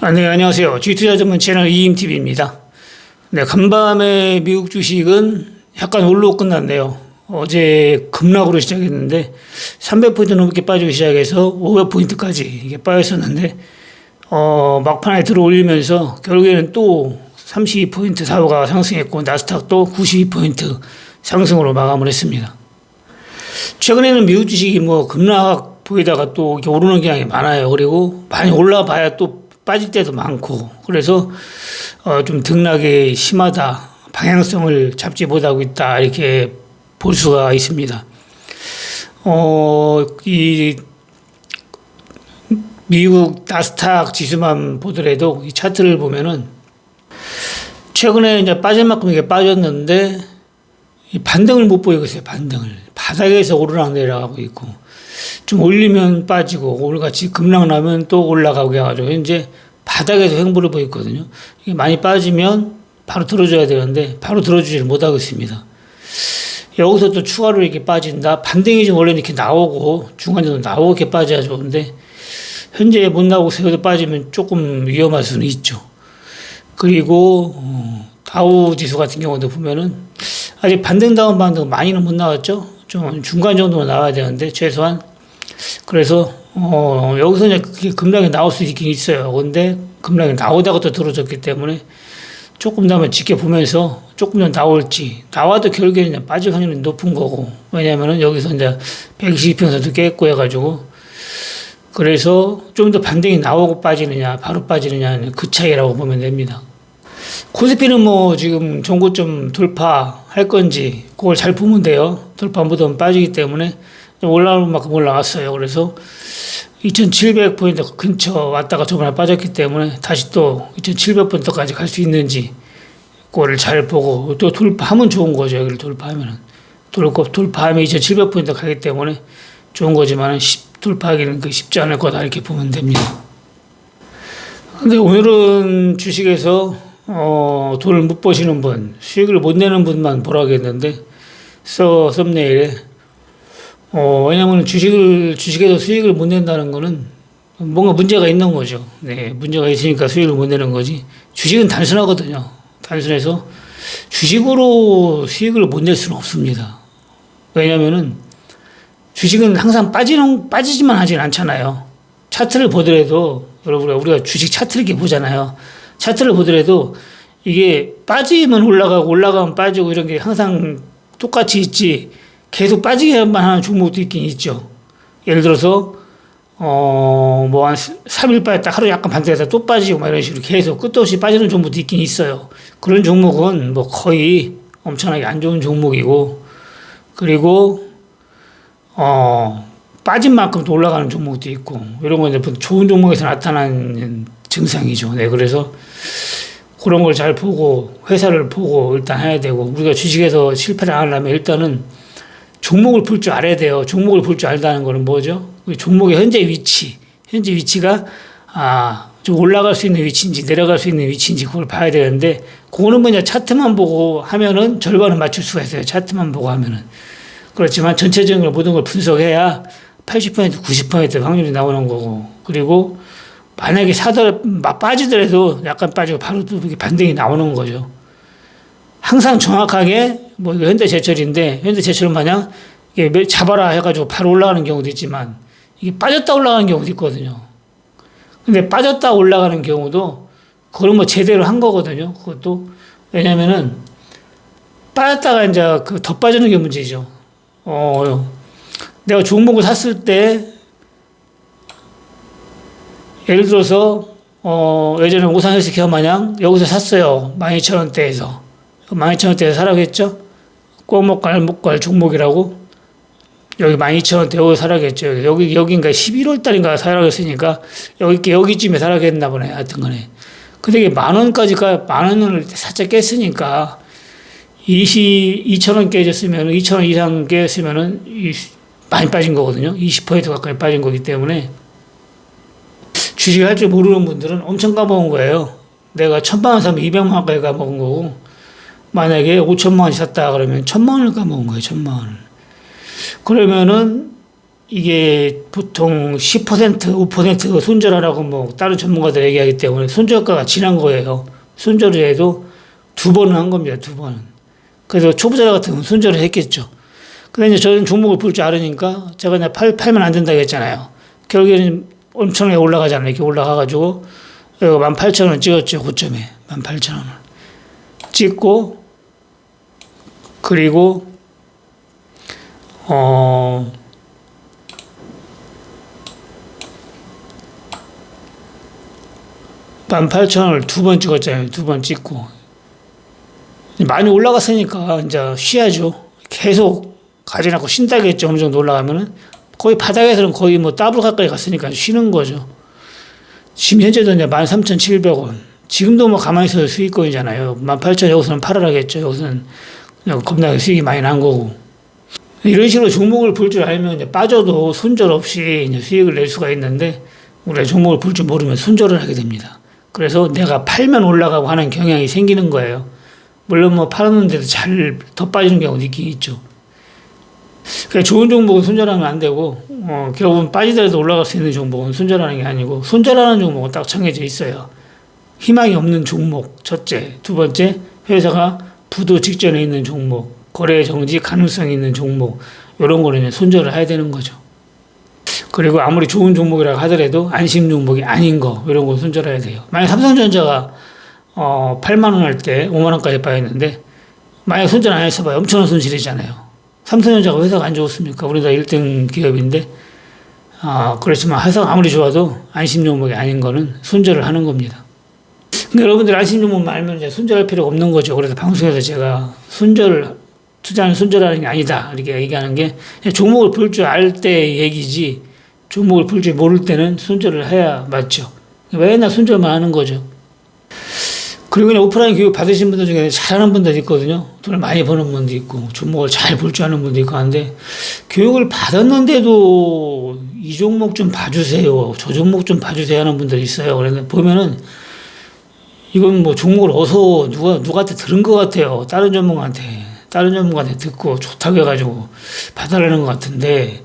아, 네, 안녕하세요. G투자 전문 채널 이임TV입니다. 네, 간밤에 미국 주식은 약간 올로 끝났네요. 어제 급락으로 시작했는데 300포인트 넘게 빠지고 시작해서 500포인트까지 이게 빠졌었는데 어, 막판에 들어 올리면서 결국에는 또 32포인트 사고가 상승했고 나스닥도 92포인트 상승으로 마감을 했습니다. 최근에는 미국 주식이 뭐 급락 보이다가 또 오르는 경향이 많아요. 그리고 많이 올라봐야 또 빠질 때도 많고 그래서 어, 좀 등락이 심하다. 방향성을 잡지 못하고 있다. 이렇게 볼 수가 있습니다. 어, 이 미국 나스닥 지수만 보더라도 이 차트를 보면은 최근에 이제 빠질 만큼 이게 빠졌는데 이 반등을 못 보이고 있어요. 반등을 바닥에서 오르락 내려가고 있고 좀 올리면 빠지고 오늘같이 급락 나면 또 올라가고 해가지고 이제 바닥에서 횡보를 보이고 있거든요. 이게 많이 빠지면 바로 들어줘야 되는데 바로 들어주지를 못하고 있습니다. 여기서 또 추가로 이렇게 빠진다. 반등이 좀 원래 이렇게 나오고 중간에도 나오고 이렇게 빠져야 좋은데 현재 못 나오고 세워도 빠지면 조금 위험할 수는 있죠. 그리고 어, 다우 지수 같은 경우도 보면은 아직 반등 다운 반등 많이는 못 나왔죠. 좀 중간 정도는 나와야 되는데 최소한 그래서 어 여기서 이제 급락이 나올 수 있긴 있어요. 근데 급락이 나오다가 또 들어졌기 때문에 조금 더 한번 지켜보면서 조금 더 나올지 나와도 결국에는 빠질 확률이 높은 거고 왜냐면은 여기서 이제 120평선도 깼고 해가지고 그래서 좀 더 반등이 나오고 빠지느냐 바로 빠지느냐는 그 차이라고 보면 됩니다. 코스피는 뭐 지금 종고점 돌파할 건지 그걸 잘 보면 돼요. 돌파 못하면 빠지기 때문에 올라올 만큼 올라왔어요. 그래서 2,700포인트 근처 왔다가 저번에 빠졌기 때문에 다시 또 2,700포인트까지 갈 수 있는지 그거를 잘 보고 또 돌파하면 좋은 거죠. 여기를 돌파하면은 돌파하면 2,700포인트 가기 때문에 좋은 거지만 돌파하기는 그 쉽지 않을 거다 이렇게 보면 됩니다. 근데 오늘은 주식에서 어, 돈을 못 버시는 분, 수익을 못 내는 분만 보라겠는데 써 썸네일에 어, 왜냐면 주식을 주식에서 수익을 못 낸다는 거는 뭔가 문제가 있는 거죠. 네, 문제가 있으니까 수익을 못 내는 거지. 주식은 단순하거든요. 단순해서 주식으로 수익을 못 낼 수는 없습니다. 왜냐면은 주식은 항상 빠지는 빠지지만 하진 않잖아요. 차트를 보더라도 여러분 우리가 주식 차트를 이렇게 보잖아요. 차트를 보더라도 이게 빠지면 올라가고 올라가면 빠지고 이런 게 항상 똑같이 있지 계속 빠지게만 하는 종목도 있긴 있죠. 예를 들어서 어 뭐 한 3일 빠졌다 하루 약간 반대해서 또 빠지고 막 이런 식으로 계속 끝도 없이 빠지는 종목도 있긴 있어요. 그런 종목은 뭐 거의 엄청나게 안 좋은 종목이고 그리고 어 빠진 만큼 또 올라가는 종목도 있고 이런 건 이제 좋은 종목에서 나타나는 증상이죠. 네, 그래서 그런 걸 잘 보고 회사를 보고 일단 해야 되고 우리가 주식에서 실패를 안 하려면 일단은 종목을 볼 줄 알아야 돼요. 종목을 볼 줄 알다는 거는 뭐죠? 그 종목의 현재 위치, 현재 위치가 아, 좀 올라갈 수 있는 위치인지 내려갈 수 있는 위치인지 그걸 봐야 되는데 그거는 뭐냐 차트만 보고 하면은 절반은 맞출 수가 있어요. 차트만 보고 하면은 그렇지만 전체적으로 모든 걸 분석해야 80% 90% 확률이 나오는 거고 그리고 만약에 사더 빠지더라도 약간 빠지고 바로 또 반등이 나오는 거죠. 항상 정확하게 뭐 현대제철인데 현대제철은 마냥 이게 잡아라 해가지고 바로 올라가는 경우도 있지만 이게 빠졌다 올라가는 경우도 있거든요. 근데 빠졌다 올라가는 경우도 그걸 뭐 제대로 한 거거든요. 그것도 왜냐면은 빠졌다가 이제 그 더 빠지는 게 문제죠. 어, 내가 종목을 샀을 때 예를 들어서 어, 예전에 오산헬스케어 마냥 여기서 샀어요. 12,000원대에서. 12,000원대에서 사라고 했죠. 꼬목갈 목갈 종목이라고. 여기 12,000원대 여기 했죠. 여기, 여기인가 11월 달인가 했으니까 여기, 여기쯤에 했나 보네. 하여튼 간에. 근데 이게 만 원까지 가, 만 원을 살짝 깼으니까 20, 2,000원 깨졌으면, 2,000원 이상 깨졌으면은 많이 빠진 거거든요. 20% 가까이 빠진 거기 때문에 주식 할 줄 모르는 분들은 엄청 까먹은 거예요. 내가 천만 원 사면 200만 원까지 까먹은 거고, 만약에 5천만 원이 샀다 그러면 천만 원을 까먹은 거예요, 천만 원을. 그러면은, 이게 보통 10% 5% 손절하라고 뭐 다른 전문가들 얘기하기 때문에 손절가가 지난 거예요. 손절을 해도 두 번은 한 겁니다. 두 번은. 그래서 초보자 같은 경우는 손절을 했겠죠. 근데 이제 저는 종목을 볼 줄 알으니까 제가 그냥 팔, 팔면 안 된다고 했잖아요. 결국에는 엄청나게 올라가잖아요. 이렇게 올라가가지고 18,000원 찍었죠. 고점에. 18,000원을. 찍고 그리고 어 18,000원을 두 번 찍었잖아요. 두 번 찍고. 많이 올라갔으니까 이제 쉬야죠. 계속 가지 않고 쉰다겠죠. 어느 정도 올라가면은. 거의 바닥에서는 거의 뭐 더블 가까이 갔으니까 쉬는 거죠. 지금 현재도 이제 13,700원. 지금도 뭐 가만히 있어도 수익권이잖아요. 18,000 여기서는 팔아라겠죠. 여기서는 겁나게 수익이 많이 난 거고. 이런 식으로 종목을 볼 줄 알면 이제 빠져도 손절 없이 이제 수익을 낼 수가 있는데 우리가 종목을 볼 줄 모르면 손절을 하게 됩니다. 그래서 내가 팔면 올라가고 하는 경향이 생기는 거예요. 물론 뭐 팔았는데도 잘 더 빠지는 경우도 있긴 있죠. 그러니까 좋은 종목은 손절하면 안 되고 어, 결국은 빠지더라도 올라갈 수 있는 종목은 손절하는 게 아니고 손절하는 종목은 딱 정해져 있어요. 희망이 없는 종목 첫째, 두 번째 회사가 부도 직전에 있는 종목, 거래 정지 가능성이 있는 종목 이런 거는 손절을 해야 되는 거죠. 그리고 아무리 좋은 종목이라고 하더라도 안심 종목이 아닌 거 이런 거 손절해야 돼요. 만약 삼성전자가 어 8만 원 할 때 5만 원까지 빠졌는데 만약 손절 안 했어 봐요. 엄청난 손실이잖아요. 삼성전자가 회사가 안 좋습니까? 우리나라 1등 기업인데 아 그렇지만 회사가 아무리 좋아도 안심 종목이 아닌 거는 손절을 하는 겁니다. 근데 여러분들 안심 종목만 알면 이제 손절할 필요가 없는 거죠. 그래서 방송에서 제가 손절 투자는 손절하는 게 아니다 이렇게 얘기하는 게 종목을 볼 줄 알 때 얘기지 종목을 볼 줄 모를 때는 손절을 해야 맞죠. 맨날 손절만 하는 거죠. 그리고 그냥 오프라인 교육 받으신 분들 중에 잘하는 분들 있거든요. 돈을 많이 버는 분도 있고, 종목을 잘 볼 줄 아는 분도 있고 하는데, 교육을 받았는데도 이 종목 좀 봐주세요. 저 종목 좀 봐주세요 하는 분들 있어요. 그래서 보면은, 이건 뭐 종목을 어서 누가, 누구한테 들은 것 같아요. 다른 전문가한테. 다른 전문가한테 듣고 좋다고 해가지고 봐달라는 것 같은데,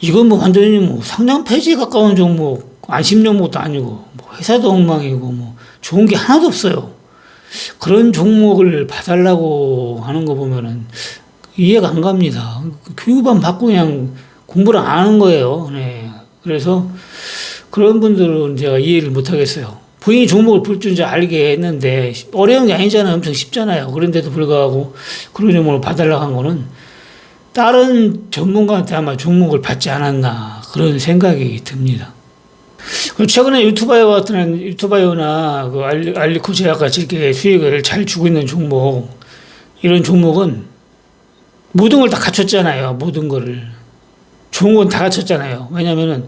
이건 뭐 완전히 뭐 상장 폐지에 가까운 종목, 안심 종목도 아니고, 뭐 회사도 엉망이고, 뭐 좋은 게 하나도 없어요. 그런 종목을 봐달라고 하는 거 보면은 이해가 안 갑니다. 교육만 받고 그냥 공부를 안 하는 거예요. 네. 그래서 그런 분들은 제가 이해를 못 하겠어요. 본인이 종목을 볼줄 알게 했는데 어려운 게 아니잖아요. 엄청 쉽잖아요. 그런데도 불구하고 그런 종목을 봐달라고 한 거는 다른 전문가한테 아마 종목을 받지 않았나 그런 생각이 듭니다. 최근에 유튜바이오 같은 유튜바이오나 그 알리, 알리코 제약 같이 이렇게 수익을 잘 주고 있는 종목 이런 종목은 모든 걸 다 갖췄잖아요. 모든 거를 건다 갖췄잖아요. 왜냐면은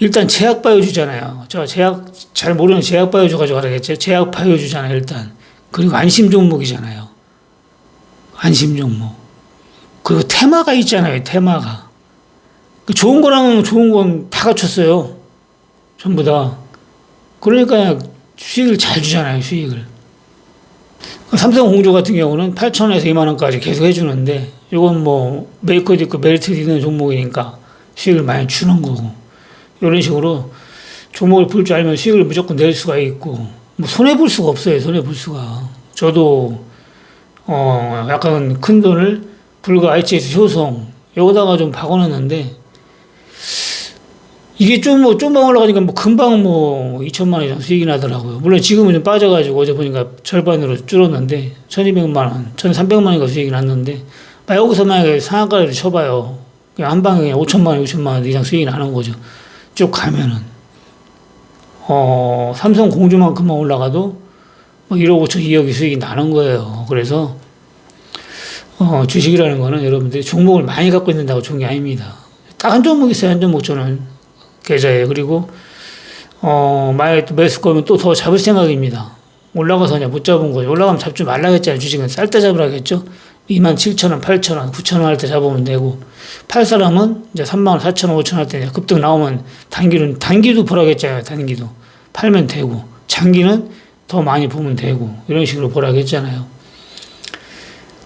일단 제약 바이오주잖아요. 저 제약 잘 모르는 제약 바이오주 가지고 하라겠죠. 제약 바이오주잖아요. 일단 그리고 안심 종목이잖아요. 안심 종목 그리고 테마가 있잖아요. 테마가 그 좋은 거랑 좋은 건 다 갖췄어요. 전부 다. 그러니까 수익을 잘 주잖아요, 수익을. 삼성 공조 같은 경우는 8천원에서 2만 원까지 계속 해주는데, 이건 뭐, 메이커도 있고 메리트도 있는 종목이니까 수익을 많이 주는 거고, 이런 식으로 종목을 볼 줄 알면 수익을 무조건 낼 수가 있고, 뭐, 손해 볼 수가 없어요, 손해 볼 수가. 저도, 어, 약간 큰 돈을 불과 ITS 효성, 여기다가 좀 박아놨는데, 이게 좀 뭐 좀만 올라가니까 뭐 금방 뭐 2천만 원 이상 수익이 나더라고요. 물론 지금은 좀 빠져가지고 어제 보니까 절반으로 줄었는데 1,200만 원, 1,300만 원가 수익이 났는데 여기서 만약에 상한가를 쳐봐요. 한 방에 5천만 원, 6천만 원 이상 수익이 나는 거죠. 쭉 가면은 어 삼성 공주만큼만 올라가도 뭐 1억 5천, 2억이 수익이 나는 거예요. 그래서 어 주식이라는 거는 여러분들이 종목을 많이 갖고 있는다고 좋은 게 아닙니다. 딱 한 종목 있어요. 한 종목 저는 계좌에 그리고 어 만약에 또 매수 거면 또 더 잡을 생각입니다. 올라가서 그냥 못 잡은 거죠. 올라가면 잡지 말라겠잖아요. 주식은 쌀 때 잡으라겠죠. 2만 7천 원, 8천 원, 9천 원 할 때 잡으면 되고 팔 사람은 이제 3만 원, 4천 원, 5천 원 할 때 급등 나오면 단기는 단기도 보라겠잖아요. 단기도 팔면 되고 장기는 더 많이 보면 되고 이런 식으로 보라겠잖아요.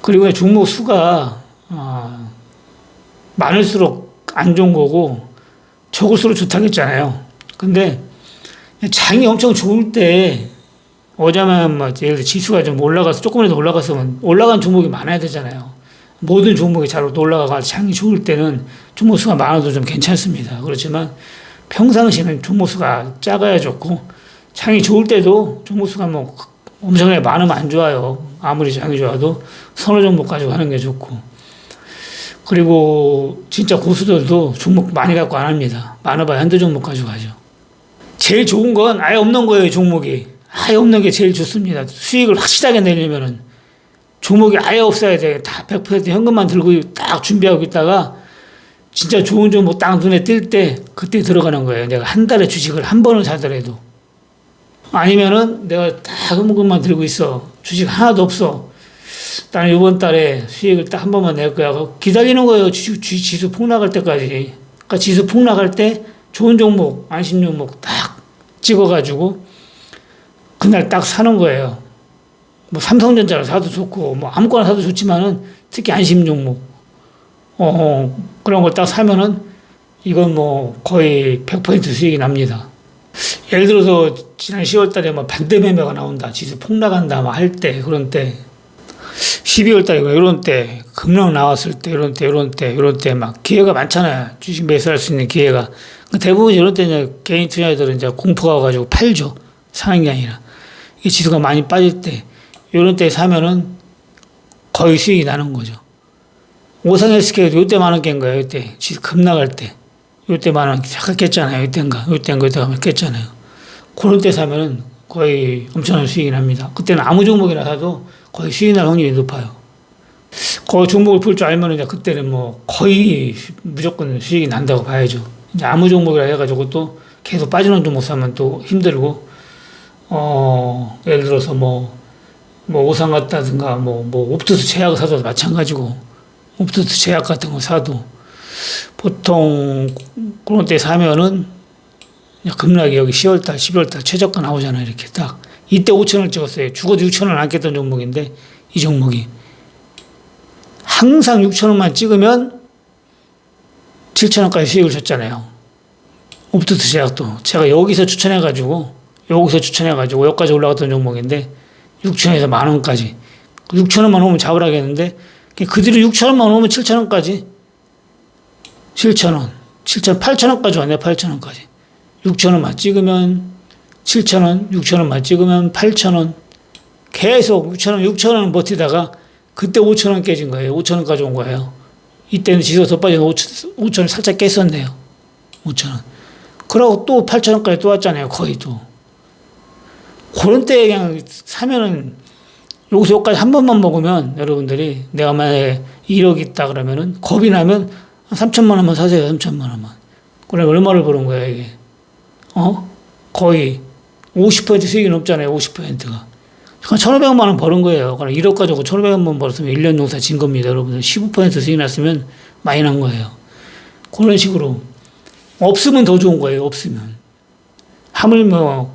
그리고 종목 수가 어, 많을수록 안 좋은 거고 적을수록 좋다겠잖아요. 근데 장이 엄청 좋을 때 어제만 뭐 예를 들어 지수가 좀 올라가서 조금이라도 올라갔으면 올라간 종목이 많아야 되잖아요. 모든 종목이 잘 올라가가 장이 좋을 때는 종목 수가 많아도 좀 괜찮습니다. 그렇지만 평상시는 종목 수가 작아야 좋고 장이 좋을 때도 종목 수가 뭐 엄청나게 많으면 안 좋아요. 아무리 장이 좋아도 서너 종목 가지고 하는 게 좋고 그리고 진짜 고수들도 종목 많이 갖고 안 합니다. 많아봐야 한두 종목 가지고 하죠. 제일 좋은 건 아예 없는 거예요, 종목이. 아예 없는 게 제일 좋습니다. 수익을 확실하게 내려면은 종목이 아예 없어야 돼. 다 100% 현금만 들고 딱 준비하고 있다가 진짜 좋은 종목 딱 눈에 띌 때 그때 들어가는 거예요. 내가 한 달에 주식을 한 번을 사더라도. 아니면은 내가 딱 현금만 들고 있어. 주식 하나도 없어. 나는 이번 달에 수익을 딱 한 번만 낼 거야. 기다리는 거예요. 주식, 주식 지수 폭락할 때까지. 그러니까 지수 폭락할 때 좋은 종목, 안심 종목 딱 찍어가지고 그날 딱 사는 거예요. 뭐 삼성전자를 사도 좋고 뭐 아무거나 사도 좋지만은 특히 안심 종목 어 그런 걸 딱 사면은 이건 뭐 거의 100% 수익이 납니다. 예를 들어서 지난 10월 달에 뭐 반대 매매가 나온다. 지수 폭락한다. 막 할 때 그런 때 12월 달에 이런 때 급락 나왔을 때 이런 때 이런 때 이런 때 막 기회가 많잖아요. 주식 매수할 수 있는 기회가 대부분 이런 때 이제 개인 투자자들은 이제 공포가 와가지고 팔죠. 사는 게 아니라 이 지수가 많이 빠질 때 이런 때 사면은 거의 수익이 나는 거죠. 오상 헬스케어도 이때 많은 깬 거예요. 이때 지수 급락할 때. 이때 많은 잠깐 깼잖아요. 이때인가 이때인가 이때가 깼잖아요. 그런 때 사면은 거의 엄청난 수익이 납니다. 그때는 아무 종목이나 사도 거의 수익 날 확률이 높아요. 그 종목을 풀줄 알면 이제 그때는 뭐 거의 무조건 수익이 난다고 봐야죠. 이제 아무 종목이라 해가지고 또 계속 빠지는 종목 사면 또 힘들고, 어, 예를 들어서 뭐, 뭐 오상 같다든가 뭐, 뭐 옵트스 제약 사도 마찬가지고, 옵트스 제약 같은 거 사도 보통 그런 때 사면은 급락이 여기 10월달, 11월달 최저가 나오잖아요. 이렇게 딱. 이때 5천원을 찍었어요. 죽어도 6천원 안 깼던 종목인데, 이 종목이. 항상 6천원만 찍으면 7천원까지 수익을 줬잖아요. 옵트스 제약도. 제가 여기서 추천해가지고, 여기서 추천해가지고, 여기까지 올라갔던 종목인데, 6천원에서 만 원까지. 6천 원만 오면 잡으라겠는데, 그들이 6천 원만 오면 7천 원까지. 7천 원. 7천, 8천 원까지 왔네, 8천 원까지. 6천 원만 찍으면 7천 원, 6천 원만 찍으면 8천 원. 계속 6천 원, 6천 원 버티다가 그때 5천 원 깨진 거예요. 5천 원까지 온 거예요. 이때는 지수가 더 빠져서 5천원 살짝 깼었네요. 5천 원. 그러고 또 8천 원까지 또 왔잖아요. 거의 또. 그런 때 그냥 사면은 여기서 여기까지 한 번만 먹으면 여러분들이 내가 만약에 1억 있다 그러면은 겁이 나면 한 3천만 원만 사세요. 3천만 원만. 그럼 얼마를 버는 거야 이게? 어? 거의 50% 수익이 넘잖아요. 50%가. 그럼 1,500만 원 버는 거예요. 그럼 1억 가지고 1,500만 원 벌었으면 1년 농사 진 겁니다. 여러분들 15% 수익 났으면 많이 난 거예요. 그런 식으로 없으면 더 좋은 거예요. 없으면. 하물며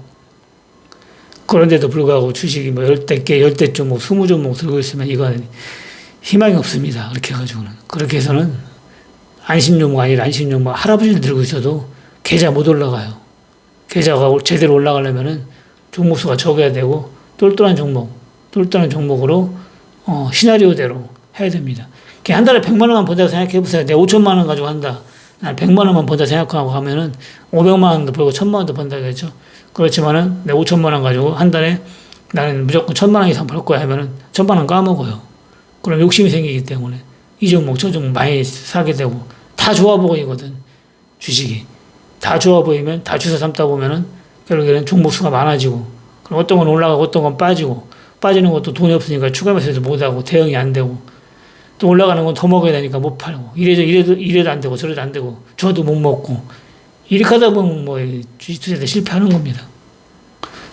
그런데도 불구하고 주식이 뭐 열대 개, 열대 종목, 스무 종목 들고 있으면 이건 희망이 없습니다. 그렇게 해가지고는. 그렇게 해서는 안심 종목 아니라 안심 종목 할아버지를 들고 있어도 계좌 못 올라가요. 계좌가 제대로 올라가려면은 종목 수가 적어야 되고 똘똘한 종목, 똘똘한 종목으로 어, 시나리오대로 해야 됩니다. 한 달에 100만 원만 번다고 생각해 보세요. 내가 5천만 원 가지고 한다. 난 100만 원만 번다 생각하고 하면은 500만 원도 벌고 1000만 원도 번다겠죠. 그렇지만은 내 5천만 원 가지고 한 달에 나는 무조건 1000만 원 이상 벌 거야 하면은 1000만 원 까먹어요. 그럼 욕심이 생기기 때문에 이 종목 저 종목 많이 사게 되고 다 좋아 보이거든 주식이 다 좋아 보이면 다 주워 삼다 보면은 결국에는 종목 수가 많아지고 그럼 어떤 건 올라가고 어떤 건 빠지고 빠지는 것도 돈이 없으니까 추가 매수도 못 하고 대응이 안 되고 또 올라가는 건 더 먹어야 되니까 못 팔고 이래도 이래도 이래도 안 되고 저래도 안 되고 저도 못 먹고 이렇게 하다 보면 뭐 주식 투자에 실패하는 겁니다.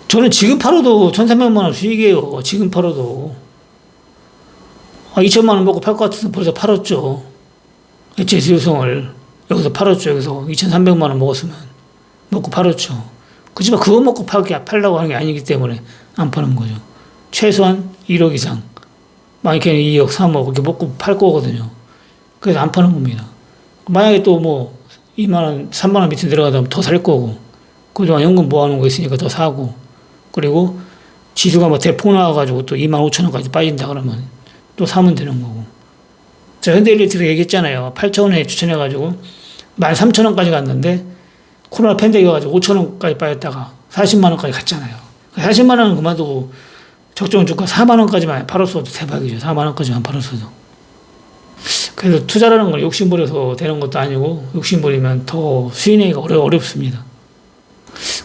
저는 지금 팔아도 1,300만 원 수익이에요. 지금 팔아도. 아, 2천만 원 먹고 팔 것 같아서 벌써 팔았죠. 제 수요성을 여기서 팔았죠. 여기서 2,300만 원 먹었으면 먹고 팔았죠. 그지만 그거 먹고 팔게 팔라고 하는 게 아니기 때문에 안 파는 거죠. 최소한 1억 이상, 많게는 2억, 3억 이렇게 먹고 팔 거거든요. 그래서 안 파는 겁니다. 만약에 또 뭐 2만 원, 3만 원 밑에 내려가면 더 살 거고 그동안 연금 모아놓은 거 있으니까 더 사고 그리고 지수가 뭐 대폭 나와가지고 또 2만 5천 원까지 빠진다 그러면 또 사면 되는 거고. 자 현대일리트가 얘기했잖아요. 8천 원에 추천해가지고 1만 3천 원까지 갔는데 코로나 팬데믹 와가지고 5천 원까지 빠졌다가 40만 원까지 갔잖아요. 40만 원은 그만두고 적정 주가 4만 원까지만 팔았어도 대박이죠. 4만 원까지만 팔았어도 그래서 투자라는 걸 욕심부려서 되는 것도 아니고 욕심부리면 더 수익내기가 어려, 어렵습니다.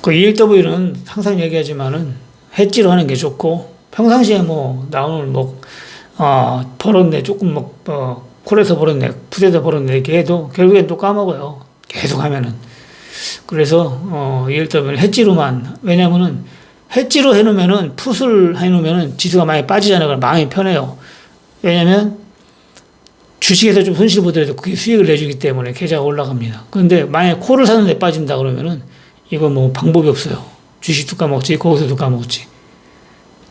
그 ELW는 항상 얘기하지만은 해지로 하는 게 좋고 평상시에 뭐 나오는 뭐 어, 벌었네 조금 뭐 어, 콜에서 벌었네 푸드에서 벌었네 이렇게 해도 결국엔 또 까먹어요. 계속 하면은 그래서 어, ELW는 해지로만 왜냐면은 해지로 해놓으면은 풋을 해놓으면은 지수가 많이 빠지잖아요. 그럼 마음이 편해요. 왜냐면 주식에서 좀 손실 보더라도 그게 수익을 내주기 때문에 계좌가 올라갑니다. 그런데 만약에 콜을 사는데 빠진다 그러면은 이거 뭐 방법이 없어요. 주식도 까먹지, 거기서도 까먹지.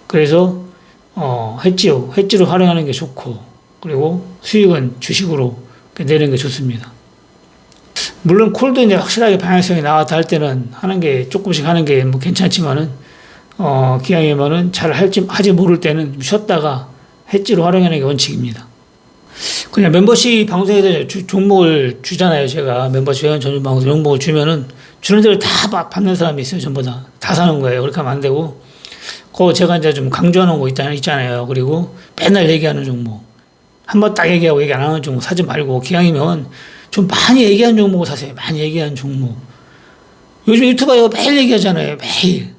그래서 어, 해지로, 해지로 활용하는 게 좋고, 그리고 수익은 주식으로 내는 게 좋습니다. 물론 콜도 이제 확실하게 방향성이 나왔다 할 때는 하는 게 조금씩 하는 게 뭐 괜찮지만은 어, 기왕이면은 잘 할지 하지 모를 때는 좀 쉬었다가 해지로 활용하는 게 원칙입니다. 그냥 멤버십 방송에서 주, 종목을 주잖아요. 제가 멤버십 회원 전문 방송 종목을 주면은 주는 대로 다 받- 받는 사람이 있어요. 전부 다. 다 사는 거예요. 그렇게 하면 안 되고. 그거 제가 이제 좀 강조하는 거. 있잖아요. 그리고 맨날 얘기하는 종목. 한 번 딱 얘기하고 얘기 안 하는 종목 사지 말고 기왕이면 좀 많이 얘기하는 종목을 사세요. 많이 얘기하는 종목. 요즘 유튜버가 매일 얘기하잖아요. 매일.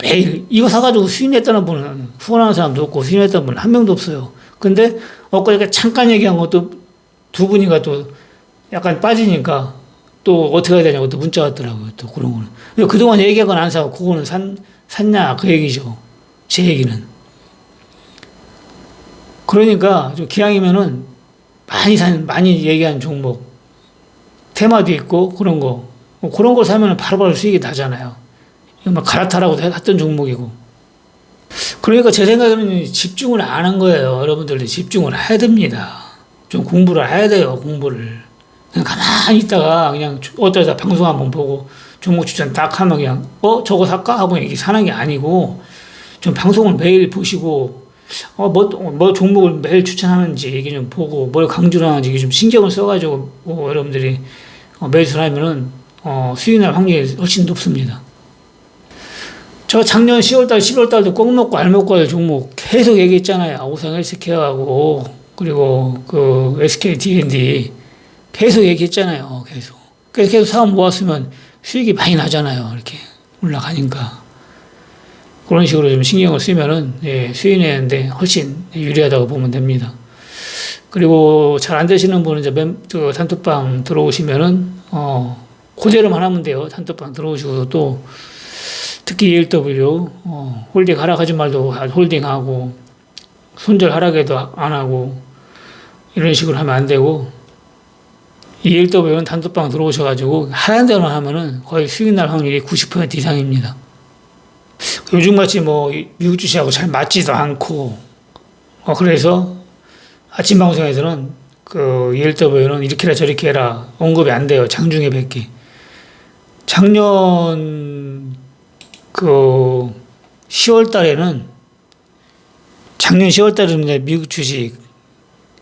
매일. 이거 사가지고 수익 냈다는 분은 후원하는 사람도 없고 수익 냈다는 분은 한 명도 없어요. 근데 엊그저께 잠깐 얘기한 것도 두 분이가 또 약간 빠지니까 또 어떻게 해야 되냐고 또 문자 왔더라고요. 또 그런 거는. 근데 그동안 얘기하거나 안 사고 그거는 산, 샀냐 그 얘기죠. 제 얘기는. 그러니까 좀 기왕이면은 많이 산, 많이 얘기한 종목, 테마도 있고 그런 거. 뭐 그런 걸 사면 바로바로 수익이 나잖아요. 이거 막 갈아타라고 했던 종목이고. 그러니까 제 생각에는 집중을 안 한 거예요. 여러분들도 집중을 해야 됩니다. 좀 공부를 해야 돼요, 공부를. 그냥 가만히 있다가 그냥 어쩌다 방송 한번 보고 종목 추천 딱 하면 그냥 어? 저거 살까? 하고 이렇게 사는 게 아니고 좀 방송을 매일 보시고 어, 뭐, 뭐 종목을 매일 추천하는지 이게 좀 보고 뭘 강조를 하는지 이게 좀 신경을 써가지고 뭐 여러분들이 어, 매수를 하면은 어, 수익 날 확률이 훨씬 높습니다. 저 작년 10월달, 11월달도 꼭 먹고 알 먹고 할 종목 계속 얘기했잖아요. 오상 헬스케어하고 그리고 그 SK D&D 계속 얘기했잖아요. 계속. 그래서 계속 사업 모았으면 수익이 많이 나잖아요. 이렇게 올라가니까. 그런 식으로 좀 신경을 쓰면은 예, 수익 내는데 훨씬 유리하다고 보면 됩니다. 그리고 잘 안 되시는 분은 이제 멤, 그 단톡방 들어오시면은 어, 그대로만 하면 돼요. 단톡방 들어오시고 또 특히 ELW 어, 홀딩 하락하지 말도 홀딩하고 손절 하락에도 안 하고 이런 식으로 하면 안 되고 ELW는 단톡방 들어오셔가지고 하란 대로만 하면은 거의 수익 날 확률이 90% 이상입니다. 요즘 같이 뭐 미국 주식하고 잘 맞지도 않고 어, 그래서 아침 방송에서는 그 ELW는 이렇게 해라 저렇게 해라 언급이 안 돼요. 장중에 뵙기. 작년 그 10월 달에는 작년 10월 달에는 미국 주식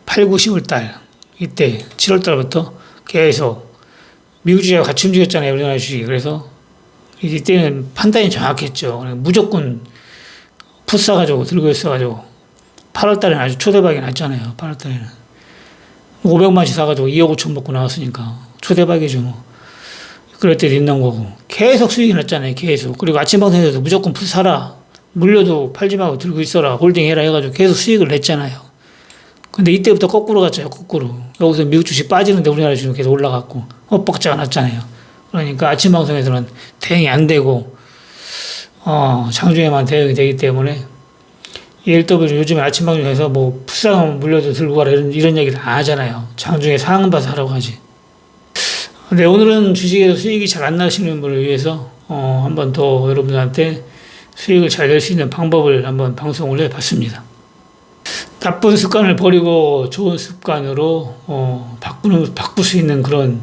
8, 9, 10월 달 이때 7월 달부터 계속 미국 주식하고 같이 움직였잖아요. 우리나라 주식이. 그래서 이때는 판단이 정확했죠. 무조건 풋 사가지고 들고 있어가지고 8월 달에는 아주 초대박이 났잖아요. 8월 달에는 500만씩 사가지고 2억 5천 먹고 나왔으니까 초대박이죠. 뭐. 그럴 때도 있는 거고 계속 수익이 났잖아요. 계속 그리고 아침 방송에서도 무조건 풋 사라 물려도 팔지 말고 들고 있어라 홀딩해라 해가지고 계속 수익을 냈잖아요. 근데 이때부터 거꾸로 갔죠. 거꾸로 여기서 미국 주식 빠지는데 우리나라 주식 계속 올라갔고 헛벅지가 났잖아요. 그러니까 아침 방송에서는 대응이 안 되고 어, 장중에만 대응이 되기 때문에 ELW 요즘에 아침 방송에서 뭐 풋상 물려도 들고 가라 이런, 이런 얘기를 안 하잖아요. 장중에 상황 봐서 하라고 하지. 네, 오늘은 주식에서 수익이 잘 안 나시는 분을 위해서 어, 한번 더 여러분들한테 수익을 잘 낼 수 있는 방법을 한번 방송을 해봤습니다. 나쁜 습관을 버리고 좋은 습관으로 어, 바꾸는 바꿀 수 있는 그런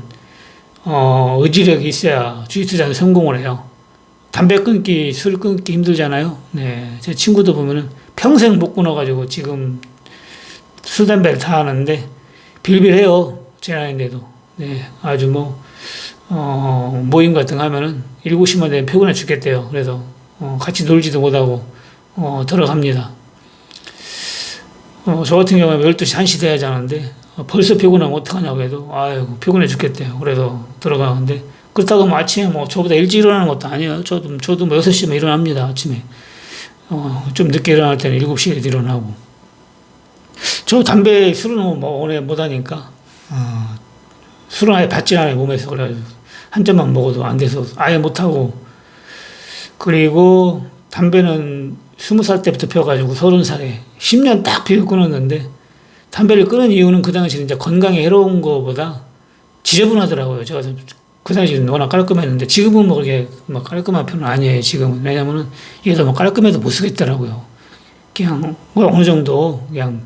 어, 의지력이 있어야 주식 투자는 성공을 해요. 담배 끊기, 술 끊기 힘들잖아요. 네, 제 친구도 보면은 평생 못 끊어가지고 지금 술 담배를 다 하는데 빌빌해요. 제 나이인데도. 네, 아주 뭐 어, 모임 같은 거 하면은 7시만 되면 피곤해 죽겠대요. 그래서 어, 같이 놀지도 못하고 어, 들어갑니다. 어, 저 같은 경우에 12시, 1시 돼야 자는데 어, 벌써 피곤하면 어떡하냐고 해도 아이고 피곤해 죽겠대요. 그래서 들어가는데 그렇다고 뭐 아침에 뭐 저보다 일찍 일어나는 것도 아니에요. 저도 저도 뭐 6시면 일어납니다. 아침에. 어, 좀 늦게 일어날 때는 7시에 일어나고. 저 담배 술은 뭐 오래 못 하니까 어, 술은 아예 받지 않아요 몸에서 그래가지고 한 잔만 먹어도 안 돼서 아예 못 하고 그리고 담배는 스무 살 때부터 피워가지고 서른 살에 10년 딱 피워 끊었는데 담배를 끊은 이유는 그 당시에 이제 건강에 해로운 거보다 지저분하더라고요. 제가 그 당시에는 워낙 깔끔했는데 지금은 뭐 그렇게 막 깔끔한 편은 아니에요. 지금은 왜냐면은 이게 뭐 깔끔해도 못 쓰겠더라고요. 그냥 뭐 어느 정도 그냥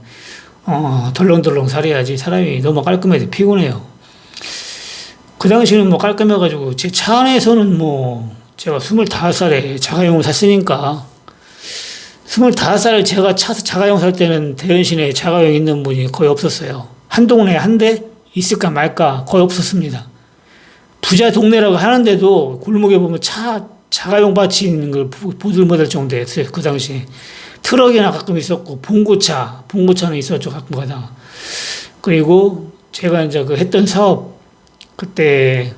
어 덜렁덜렁 살아야지 사람이 너무 깔끔해도 피곤해요. 그 당시에는 뭐 깔끔해가지고 제 차 안에서는 뭐 제가 25살에 자가용을 샀으니까 25살 제가 차 자가용 살 때는 대연신에 자가용 있는 분이 거의 없었어요. 한 동네에 한 대 있을까 말까 거의 없었습니다. 부자 동네라고 하는데도 골목에 보면 차 자가용 밭이 있는 걸 보- 보들 못할 정도였어요. 그 당시에 트럭이나 가끔 있었고 봉고차 봉고차는 있었죠 가끔 가다가 그리고 제가 이제 그 했던 사업 그때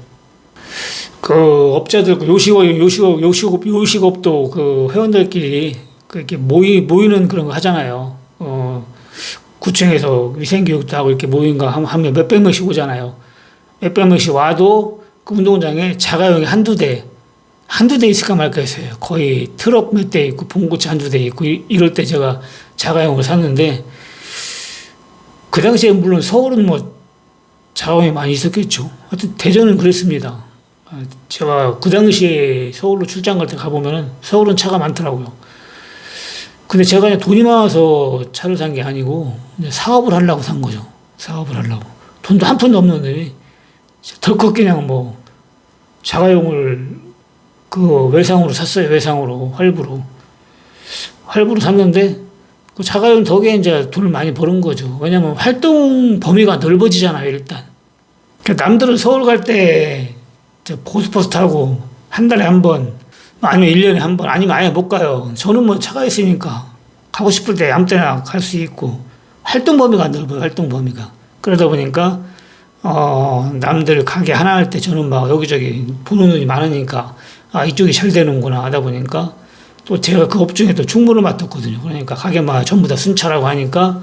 그 업자들 그 요식업 요식업 요식업 요식업도 그 회원들끼리 그렇게 모이 모이는 그런 거 하잖아요. 어 구청에서 위생교육도 하고 이렇게 모인 거 하면- 몇백 명씩 오잖아요. 몇백 명씩 와도 그 운동장에 자가용이 한두 대 한두 대 있을까 말까 했어요. 거의 트럭 몇 대 있고 봉고차 한두 대 있고 이- 이럴 때 제가 자가용을 샀는데 그 당시에 물론 서울은 뭐 자가용이 많이 있었겠죠. 하여튼 대전은 그랬습니다. 아, 제가 그 당시에 서울로 출장 갈 때 가보면은 서울은 차가 많더라고요. 근데 제가 그냥 돈이 많아서 차를 산 게 아니고 사업을 하려고 산 거죠. 사업을 하려고. 돈도 한 푼도 없는데 덜컥 그냥 뭐 자가용을 그 외상으로 샀어요. 외상으로 활부로 활부로 샀는데 그 자가용 덕에 이제 돈을 많이 버는 거죠. 왜냐면 활동 범위가 넓어지잖아요. 일단. 그러니까 남들은 서울 갈 때 보스버스 타고 한 달에 한 번, 아니면 1년에 한 번, 아니면 아예 못 가요. 저는 뭐 차가 있으니까 가고 싶을 때 아무 때나 갈 수 있고 활동 범위가 넓어요. 활동 범위가. 그러다 보니까 어, 남들 가게 하나 할 때 저는 막 여기저기 보는 눈이 많으니까 아, 이쪽이 잘 되는구나 하다 보니까 또 제가 그 업종에 또 충무를 맡았거든요. 그러니까 가게마다 전부 다 순차라고 하니까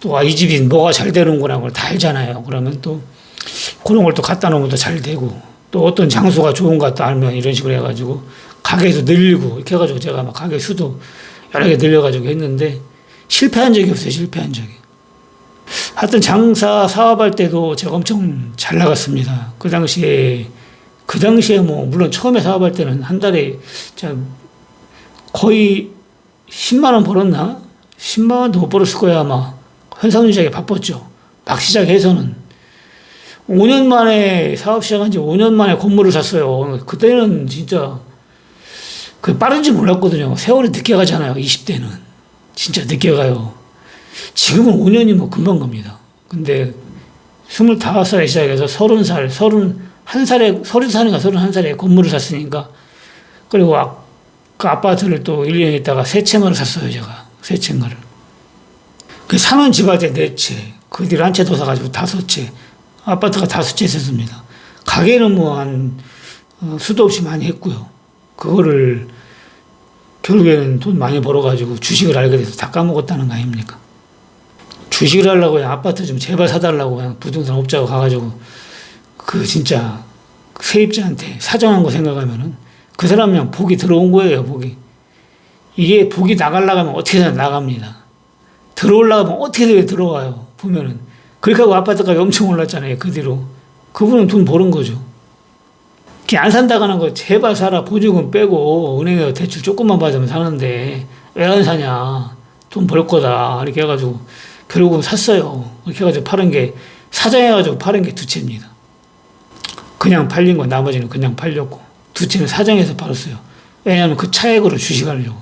또 아, 이 집이 뭐가 잘 되는구나 그걸 다 알잖아요. 그러면 또 그런 걸 또 갖다 놓으면 또 잘 되고 또 어떤 장소가 좋은가 또 알면 이런 식으로 해가지고 가게도 늘리고 이렇게 해가지고 제가 막 가게 수도 여러 개 늘려가지고 했는데 실패한 적이 없어요. 실패한 적이. 하여튼 장사 사업할 때도 제가 엄청 잘 나갔습니다. 그 당시에 그 당시에 뭐 물론 처음에 사업할 때는 한 달에 자 거의 10만 원 벌었나? 10만 원도 못 벌었을 거야 아마. 현상 유지하기 바빴죠. 막 시작해서는 5년 만에 사업 시작한 지 5년 만에 건물을 샀어요. 그때는 진짜 그 빠른지 몰랐거든요. 세월이 늦게 가잖아요. 20대는 진짜 늦게 가요. 지금은 5년이 뭐 금방 갑니다. 근데 25살에 시작해서 30살, 31살에, 30살인가 31살에 건물을 샀으니까 그리고 아, 그 아파트를 또 1년 있다가 세 채만을 샀어요, 제가. 세 채인가를. 그 사는 집한테 네 채, 그 뒤로 한 채 더 사가지고 다섯 채. 아파트가 다섯 채 있었습니다. 가게는 뭐 한 어, 수도 없이 많이 했고요. 그거를 결국에는 돈 많이 벌어가지고 주식을 알게 돼서 다 까먹었다는 거 아닙니까? 주식을 하려고 아파트 좀 제발 사달라고 부동산 업자가 가가지고 그 진짜 세입자한테 사정한 거 생각하면은 그 사람 그냥 복이 들어온 거예요, 복이. 이게 복이 나가려면 어떻게든 나갑니다. 들어올라면 어떻게든 들어와요, 보면은. 그렇게 하고 아파트값이 엄청 올랐잖아요, 그 뒤로. 그분은 돈 버는 거죠. 안 산다가는 거 제발 사라 보증금 빼고 은행에 대출 조금만 받으면 사는데 왜 안 사냐. 돈 벌 거다. 이렇게 해가지고 결국은 샀어요. 이렇게 해가지고 파는 게 사장해가지고 파는 게 두 채입니다. 그냥 팔린 건 나머지는 그냥 팔렸고 두 채는 사장해서 팔았어요. 왜냐하면 그 차액으로 주식하려고.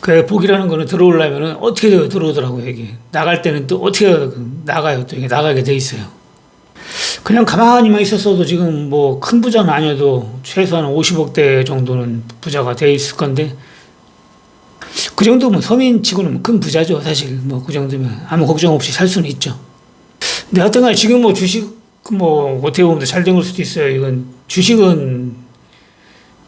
그 복이라는 거는 들어오려면은 어떻게 든 들어오더라고요 이게 나갈 때는 또 어떻게 나가요 또 이게 나가게 돼 있어요. 그냥 가만히만 있었어도 지금 뭐 큰 부자는 아니어도 최소한 50억대 정도는 부자가 돼 있을 건데 그 정도면 서민치고는 큰 부자죠 사실 뭐 그 정도면 아무 걱정 없이 살 수는 있죠. 근데 하여튼간 지금 뭐 주식 뭐 어떻게 보면 잘 된 걸 수도 있어요. 이건 주식은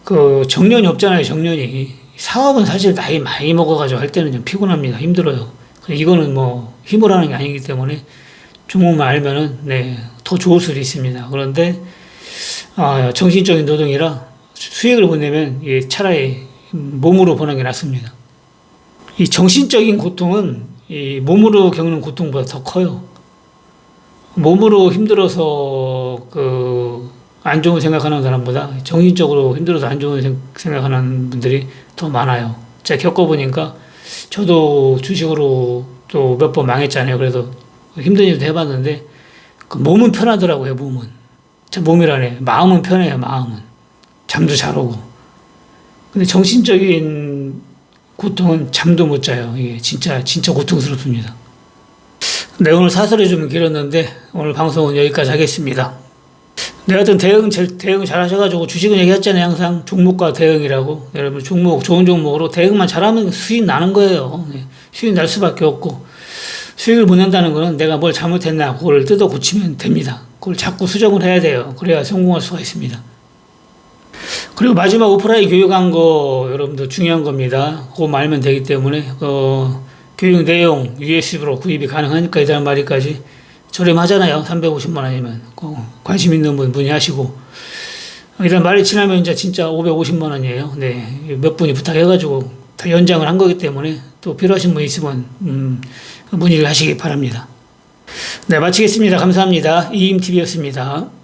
그 정년이 없잖아요 정년이 사업은 사실 나이 많이 먹어가지고 할 때는 좀 피곤합니다 힘들어요. 이거는 뭐 힘을 하는 게 아니기 때문에 종목만 알면은 네, 더 좋을 수도 있습니다. 그런데 아, 정신적인 노동이라 수익을 못 내면 예, 차라리 몸으로 보는 게 낫습니다. 이 정신적인 고통은 이 몸으로 겪는 고통보다 더 커요. 몸으로 힘들어서 그 안 좋은 생각하는 사람보다 정신적으로 힘들어서 안 좋은 생- 생각하는 분들이 더 많아요. 제가 겪어보니까 저도 주식으로 또 몇 번 망했잖아요. 그래서 힘든 일도 해봤는데 그 몸은 편하더라고요. 몸은 제 몸이라네. 마음은 편해요. 마음은 잠도 잘 오고. 근데 정신적인 고통은 잠도 못 자요. 이게 진짜 진짜 고통스럽습니다. 네 오늘 사설이 좀 길었는데 오늘 방송은 여기까지 하겠습니다. 네, 하여튼 대응, 잘- 대응 잘 하셔가지고 주식은 얘기했잖아요. 항상 종목과 대응이라고. 여러분 종목, 좋은 종목으로 대응만 잘하면 수익 나는 거예요. 네, 수익 날 수밖에 없고. 수익을 못 낸다는 거는 내가 뭘 잘못했나 그걸 뜯어 고치면 됩니다. 그걸 자꾸 수정을 해야 돼요. 그래야 성공할 수가 있습니다. 그리고 마지막 오프라인 교육한 거 여러분들 중요한 겁니다. 그거 알면 되기 때문에 어, 교육 내용 USB로 구입이 가능하니까 이 다음 말이까지 저렴하잖아요. 350만 원이면 그 관심 있는 분 문의하시고 이런 말이 지나면 이제 진짜 550만 원이에요. 네, 몇 분이 부탁해가지고 다 연장을 한 거기 때문에 또 필요하신 분 있으면 음, 문의를 하시기 바랍니다. 네, 마치겠습니다. 감사합니다. 이임TV였습니다.